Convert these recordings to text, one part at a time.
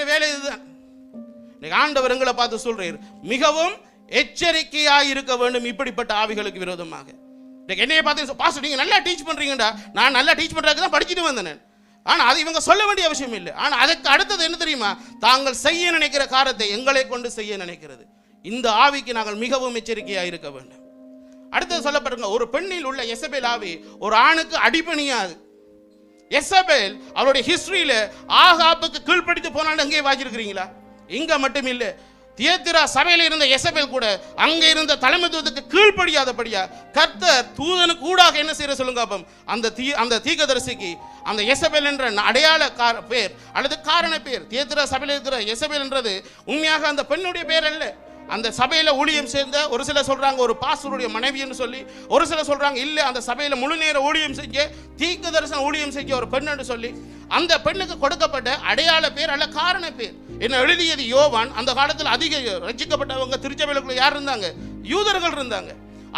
செய்யற வேலை இதுதான்? இன்னைக்கு ஆண்டவர் எங்களை பார்த்து சொல்றீர். மிகவும் எச்சரிக்கையாக இருக்க வேண்டும் இப்படிப்பட்ட ஆவிகளுக்கு விரோதமாக. இன்னைக்கு என்னைய பார்த்து பாஸ்டர் நீங்க நல்லா டீச் பண்றீங்கடா. நான் நல்லா டீச் பண்றதுக்கு தான் படிச்சுட்டு வந்தேன் ஆனா அது இவங்க சொல்ல வேண்டிய அவசியம் இல்லை. ஆனா அதுக்கு அடுத்தது என்ன தெரியுமா? தாங்கள் செய்ய நினைக்கிற காரத்தை எங்களை கொண்டு செய்ய நினைக்கிறது. இந்த ஆவிக்கு நாங்கள் மிகவும் எச்சரிக்கையாக இருக்க வேண்டும். அடுத்தது சொல்லப்படுங்க ஒரு பெண்ணில் உள்ள எசபேல் ஆவி ஒரு ஆணுக்கு அடிபணியாது. எசபேல் அவருடைய ஹிஸ்டரியில ஆகாப்புக்கு கீழ்ப்படித்து போனாலும் அங்கேயே வாசிருக்கிறீங்களா இங்க மட்டும் இல்லை. தியத்திரா சபையில் இருந்த எசபேல் கூட அங்க இருந்த தலைமைத்துவத்துக்கு கீழ்ப்படியாதபடியா கர்த்தர் தூதனு கூடாக என்ன செய்யற சொல்லுங்க அப்பம். அந்த தீ அந்த தீகதரிசிக்கு அந்த எசபேல் என்ற அடையாள கார பேர் அல்லது காரண பேர். தியத்திரா சபையில் இருக்கிற எசபேல் என்றது உண்மையாக அந்த பெண்ணுடைய பேர் அல்ல. அந்த சபையில் ஊழியம் சேர்ந்த ஒரு சிலர் சொல்கிறாங்க ஒரு பாஸ்டருடைய மனைவின்னு சொல்லி ஒரு சிலர் சொல்கிறாங்க இல்லை அந்த சபையில் முழு நேர ஊழியம் செஞ்ச தீக்கு தரிசனம் ஊழியம் செஞ்ச ஒரு பெண்ணுன்னு சொல்லி அந்த பெண்ணுக்கு கொடுக்கப்பட்ட அடையாள பேர் அல்ல காரண பேர். என்ன எழுதியது யோவான் அந்த காலத்தில் அதிக ரசிக்கப்பட்டவங்க திருச்சபையிலுக்குள்ள யார் இருந்தாங்க? யூதர்கள் இருந்தாங்க.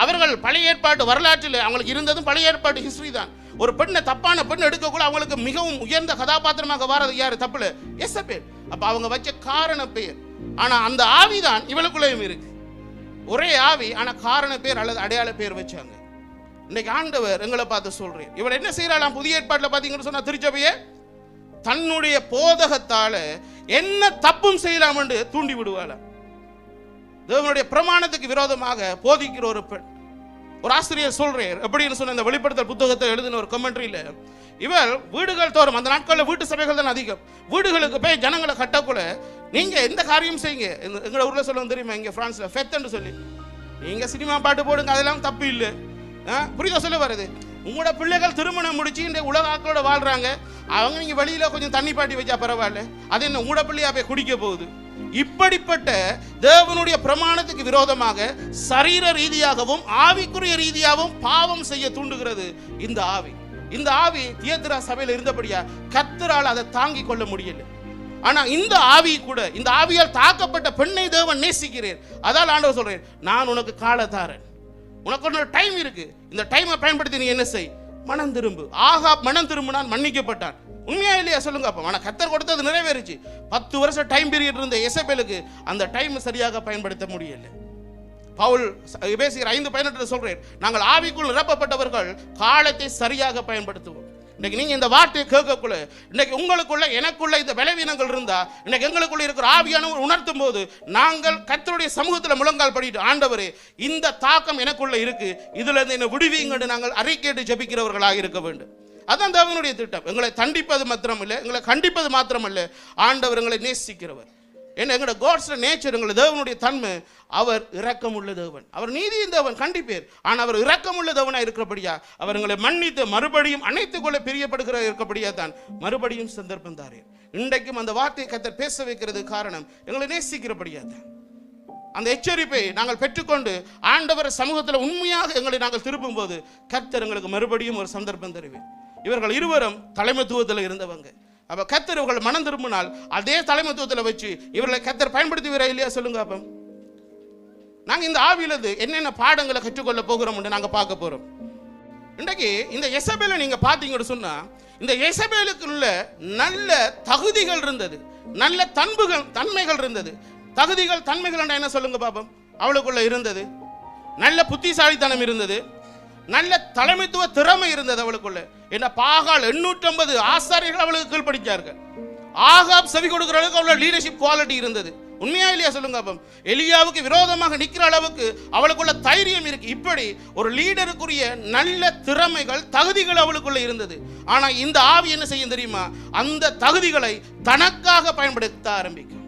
அவர்கள் பழைய ஏற்பாட்டு வரலாற்றில் அவங்களுக்கு இருந்ததும் பழைய ஏற்பாட்டு ஹிஸ்டரி தான். ஒரு பெண்ணை தப்பான பெண் எடுக்கக்கூட அவங்களுக்கு மிகவும் உயர்ந்த கதாபாத்திரமாக வாரது யார்? தப்புல எஸ் பேர் அப்போ அவங்க வச்ச காரண பேர். ஆனா அந்த ஆவிதான் இவளுக்குள்ளேயும் இருக்கு. ஒரே ஆவி ஆனா காரண பேர் அல்லது அடையாள பேர் வச்சாங்க. இன்னைக்கு ஆண்டவர் எங்களை பார்த்து சொல்றேன் இவள் என்ன செய்யறாளாம் புதிய ஏற்பாட்டில் பார்த்தீங்கன்னு சொன்னா திருச்சபையே தன்னுடைய போதகத்தால என்ன தப்பும் செய்யலாம் என்று தூண்டி விடுவாளாம் தேவனுடைய பிரமாணத்துக்கு விரோதமாக போதிக்கிற ஒரு பெண் ஒரு ஆசிரியர் சொல்றேன் எப்படின்னு சொன்ன இந்த வெளிப்படுத்தல் புத்தகத்தை எழுதின ஒரு கமெண்ட்ரியில் இவர் வீடுகள் தோறும் அந்த நாட்களில் வீட்டு சபைகள் தான் அதிகம் வீடுகளுக்கு போய் ஜனங்களை கட்டக்குள்ள நீங்கள் எந்த காரியம் செய்யுங்க? எங்களை ஊரில் ஊர்ல சொல்லுவோம் தெரியுமா? இங்கே ஃப்ரான்ஸில் ஃபெத்துன்னு சொல்லி. நீங்கள் சினிமா பாட்டு போடுங்க அதெல்லாம் தப்பு இல்லை. ஆ, புரியுதா சொல்ல வருது உங்களோட பிள்ளைகள் திருமணம் முடிச்சு இந்த உலக ஆக்களோட வாழ்றாங்க. அவங்க நீங்கள் வெளியில் கொஞ்சம் தண்ணி பாட்டி வச்சா பரவாயில்ல. அது என்ன உங்களோட பிள்ளையா போய் குடிக்க போகுது? இப்படிப்பட்ட தேவனுடைய பிரமாணத்துக்கு விரோதமாக சரீர ரீதியாகவும் ஆவிக்குரிய ரீதியாகவும் பாவம் செய்ய தூண்டுகிறது இந்த ஆவி. இந்த ஆவி தியத்திரா சபையில் இருந்தபடியா கத்தரால் அதை தாங்கிக் கொள்ள முடியல. ஆனா இந்த ஆவி கூட இந்த ஆவியால் தாக்கப்பட்ட பெண்ணை தேவன் நேசிக்கிறேன். அதால் ஆண்டவர் சொல்றேன் நான் உனக்கு காலதாரன் உனக்கு ஒரு டைம் இருக்கு. இந்த டைமை பயன்படுத்தி நீ என்ன செய்? மனம் திரும்பு. ஆகா மனம் திரும்பினான் மன்னிக்கப்பட்டான். உண்மையா இல்லையா சொல்லுங்க அப்போ? ஆனால் கத்தர் கொடுத்தது நிறைவேறுச்சு. பத்து வருஷம் டைம் பீரியட் இருந்த எசபேலுக்கு அந்த டைம் சரியாக பயன்படுத்த முடியல. பவுல் பேசுகிற ஐந்து பதினெட்டு சொல்றேன் நாங்கள் ஆவிக்குள் நிரப்பப்பட்டவர்கள் காலத்தை சரியாக பயன்படுத்துவோம். இன்னைக்கு நீங்கள் இந்த வார்த்தையை கேட்கக்குள்ள இன்னைக்கு உங்களுக்குள்ள எனக்குள்ள இந்த பலவீனங்கள் இருந்தா இன்னைக்கு எங்களுக்குள்ள இருக்கிற ஆவியானவர் உணர்த்தும் போது நாங்கள் கத்தருடைய சமூகத்தில் முழங்கால் படிட்டு ஆண்டவரே இந்த தாக்கம் எனக்குள்ள இருக்கு. இதுல இருந்து என்ன விடுவீங்கன்னு நாங்கள் அறிக்கையிட்டு ஜெபிக்கிறவர்களாக இருக்க வேண்டும். அதான் தேவனுடைய திட்டம். எங்களை தண்டிப்பது மாத்திரமில்லை எங்களை கண்டிப்பது மாத்திரமில்லை. ஆண்டவர் எங்களை நேசிக்கிறவர். ஏன்னா எங்களோட காட்ஸ் நேச்சர் எங்களை தேவனுடைய தன்மை அவர் இரக்கமுள்ள தேவன். அவர் நீதியின் தேவன் கண்டிப்பேர். ஆனால் அவர் இரக்கமுள்ள தேவனாக இருக்கிறபடியா அவர் எங்களை மன்னித்து மறுபடியும் அனைத்து கொள்ள பிரியப்படுகிற இருக்கிறபடியா தான். மறுபடியும் சந்தர்ப்பம் தாரேன் இன்றைக்கும் அந்த வார்த்தையை கத்தர் பேச வைக்கிறது காரணம் எங்களை நேசிக்கிறபடியா தான். அந்த எச்சரிப்பை நாங்கள் பெற்றுக்கொண்டு ஆண்டவர் சமூகத்தில் உண்மையாக எங்களை நாங்கள் திருப்பும்போது கர்த்தர் எங்களுக்கு மறுபடியும் ஒரு சந்தர்ப்பம் தருவேன் இவர்கள் இருவரும் தலைமைத்துவத்தில் இருந்தவங்க. அப்போ கத்தர் இவர்கள் மனம் திரும்பினால் அதே தலைமைத்துவத்தில் வச்சு இவர்களை கத்தர் பயன்படுத்துவீரா இல்லையா சொல்லுங்க அப்போ. நாங்கள் இந்த ஆவியிலது என்னென்ன பாடங்களை கற்றுக்கொள்ள போகிறோம்னு நாங்கள் பார்க்க போகிறோம் இன்றைக்கு இந்த எசபேலை நீங்கள் பார்த்தீங்கன்னு சொன்னால் இந்த எசபேலுக்குள்ள நல்ல தகுதிகள் இருந்தது. நல்ல தன்புகள் தன்மைகள் இருந்தது. தகுதிகள் தன்மைகள் என்ன சொல்லுங்க பாப்போம்? அவளுக்குள்ள இருந்தது. நல்ல புத்திசாலித்தனம் இருந்தது. நல்ல தலைமைத்துவ திறமை இருந்தது அவளுக்குள்ள. என்ன பாகால் எண்ணூற்றம்பது ஆசாரியர்கள் அவளுக்கு கீழ்படிச்சார்கள் ஆகாப் செவி கொடுக்குற அளவுக்கு அவ்வளோ லீடர்ஷிப் குவாலிட்டி இருந்தது. உண்மையா இல்லையா சொல்லுங்க அப்போ எலியாவுக்கு விரோதமாக நிற்கிற அளவுக்கு அவளுக்குள்ள தைரியம் இருக்கு. இப்படி ஒரு லீடருக்குரிய நல்ல திறமைகள் தகுதிகள் அவளுக்குள்ள இருந்தது. ஆனால் இந்த ஆவி என்ன செய்யும் தெரியுமா? அந்த தகுதிகளை தனக்காக பயன்படுத்த ஆரம்பிக்கும்.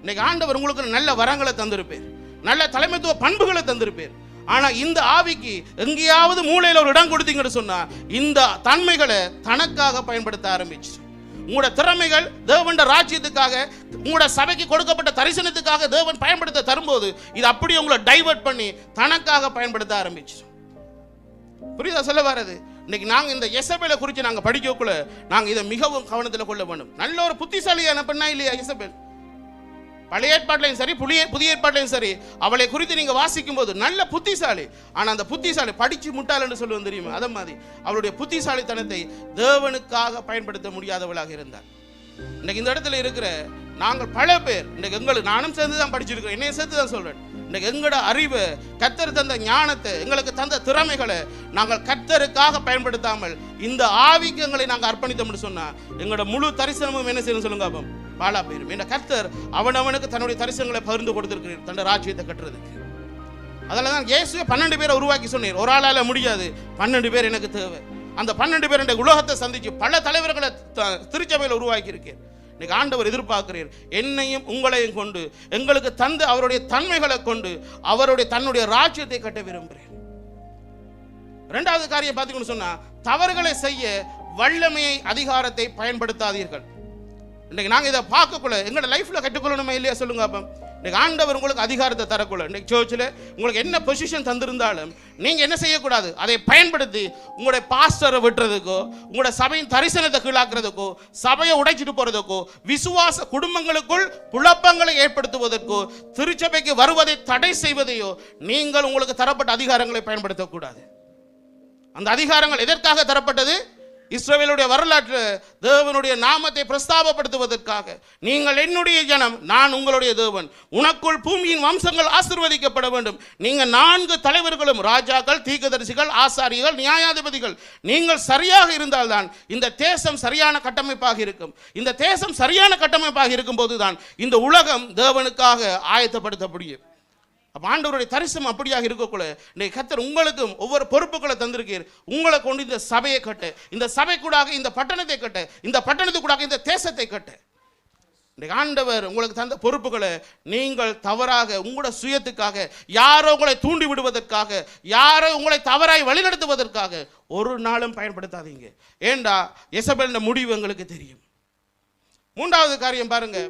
இன்னைக்கு ஆண்டவர் உங்களுக்கு நல்ல வரங்களை தந்திருப்பேர். நல்ல தலைமைத்துவ பண்புகளை தந்திருப்பேர். ஆனால் இந்த ஆவிக்கு எங்கேயாவது மூளையில் ஒரு இடம் கொடுத்தீங்கன்னு சொன்னால் இந்த தன்மைகளை தனக்காக பயன்படுத்த ஆரம்பிச்சு உங்களோட திறமைகள் தேவன் ராஜ்யத்துக்காக உங்களோட சபைக்கு கொடுக்கப்பட்ட தரிசனத்துக்காக தேவன் பயன்படுத்த தரும்போது இது அப்படியே உங்களை டைவர்ட் பண்ணி தனக்காக பயன்படுத்த ஆரம்பிச்சு புரியுதா சொல்ல வர்றது? இன்னைக்கு நாங்கள் இந்த எசபேலை குறித்து நாங்கள் படிக்கக்குள்ள நாங்கள் இதை மிகவும் கவனத்தில் கொள்ள வேண்டும். நல்ல ஒரு புத்திசாலியான பெண்ணா இல்லையா எசபேல் பழைய ஏற்பாட்டிலையும் சரி புதிய புதிய ஏற்பாட்டிலையும் சரி அவளை குறித்து நீங்க வாசிக்கும் போது நல்ல புத்திசாலி. ஆனா அந்த புத்திசாலி படிச்சு முட்டாள்னு சொல்லுவோம் தெரியுமா? அதை மாதிரி. அவளுடைய புத்திசாலித்தனத்தை தேவனுக்காக பயன்படுத்த முடியாதவளாக இருந்தார் இன்னைக்கு இந்த இடத்துல இருக்கிற நாங்கள் பல பேர் இன்றைக்கு எங்களுக்கு நானும் சேர்ந்து தான் படிச்சிருக்கிறேன் என்னையும் சேர்த்து தான் சொல்கிறேன் இன்றைக்கு எங்களோட அறிவு கத்தர் தந்த ஞானத்தை எங்களுக்கு தந்த திறமைகளை நாங்கள் கத்தருக்காக பயன்படுத்தாமல் இந்த ஆவிக்கங்களை நாங்கள் அர்ப்பணித்தோம்னு சொன்னால் எங்களோட முழு தரிசனமும் என்ன செய்யணும் சொல்லுங்க அப்போ? பாலா போயிரும். இந்த கர்த்தர் அவனவனுக்கு தன்னுடைய தரிசனங்களை பகிர்ந்து கொடுத்துருக்கிறார் தன்னுடைய ராஜ்யத்தை கட்டுறதுக்கு. அதில் தான் இயேசுவை பன்னெண்டு பேரை உருவாக்கி சொன்னீர். ஒரு ஆளால் முடியாது பன்னெண்டு பேர் எனக்கு தேவை. அந்த பன்னெண்டு பேர் இந்த உலகத்தை சந்திச்சு பல தலைவர்களை த- திருச்சபையில் உருவாக்கி இருக்கேன் இன்னைக்கு ஆண்டவர் எதிர்பார்க்கிறீர். என்னையும் உங்களையும் கொண்டு எங்களுக்கு தந்து அவருடைய தன்மைகளை கொண்டு அவருடைய தன்னுடைய ராஜ்யத்தை கட்ட விரும்புகிறேன். ரெண்டாவது காரியம் பார்த்தீங்கன்னு சொன்னா தவறுகளை செய்ய வல்லமையை அதிகாரத்தை பயன்படுத்தாதீர்கள். இன்னைக்கு நாங்கள் இதை பார்க்கக்குள்ள எங்களோட லைஃப்பில் கற்றுக்கொள்ளணுமே இல்லையா சொல்லுங்க அப்போ. இன்னைக்கு ஆண்டவர் உங்களுக்கு அதிகாரத்தை தரக்குள்ள. இன்னைக்கு சர்ச்சில் உங்களுக்கு என்ன பொசிஷன் தந்திருந்தாலும் நீங்கள் என்ன செய்யக்கூடாது? அதை பயன்படுத்தி உங்களுடைய பாஸ்டரை விட்டுறதுக்கோ உங்களோட சபையின் தரிசனத்தை கீழாக்குறதுக்கோ சபையை உடைச்சிட்டு போகிறதுக்கோ விசுவாச குடும்பங்களுக்குள் குழப்பங்களை ஏற்படுத்துவதற்கோ திருச்சபைக்கு வருவதை தடை செய்வதையோ நீங்கள் உங்களுக்கு தரப்பட்ட அதிகாரங்களை பயன்படுத்தக்கூடாது. அந்த அதிகாரங்கள் எதற்காக தரப்பட்டது? இஸ்ரவேலுடைய வரலாற்று தேவனுடைய நாமத்தை பிரஸ்தாபப்படுத்துவதற்காக. நீங்கள் என்னுடைய ஜனம் நான் உங்களுடைய தேவன். உனக்குள் பூமியின் வம்சங்கள் ஆசிர்வதிக்கப்பட வேண்டும். நீங்கள் நான்கு தலைவர்களும் ராஜாக்கள் தீக்கதரிசிகள் ஆசாரிகள் நியாயாதிபதிகள். நீங்கள் சரியாக இருந்தால்தான் இந்த தேசம் சரியான கட்டமைப்பாக இருக்கும். இந்த தேசம் சரியான கட்டமைப்பாக இருக்கும்போது தான் இந்த உலகம் தேவனுக்காக ஆயத்தப்படுத்த முடியும் அப்போ ஆண்டவருடைய தரிசனம் அப்படியாக இருக்கக்கூடாது இன்றைக்கு கத்தர் உங்களுக்கும் ஒவ்வொரு பொறுப்புகளை தந்திருக்கீர். உங்களை கொண்டு இந்த சபையை கட்டு. இந்த சபைக்கூடாக இந்த பட்டணத்தை கட்டு. இந்த பட்டணத்துக்கூடாக இந்த தேசத்தை கட்டு. இன்றைக்கு ஆண்டவர் உங்களுக்கு தந்த பொறுப்புகளை நீங்கள் தவறாக உங்களோட சுயத்துக்காக யாரோ உங்களை தூண்டி விடுவதற்காக யாரோ உங்களை தவறாய் வழிநடத்துவதற்காக ஒரு நாளும் பயன்படுத்தாதீங்க. ஏண்டா? எசபெல்ன முடிவு எங்களுக்கு தெரியும். மூன்றாவது காரியம் பாருங்கள்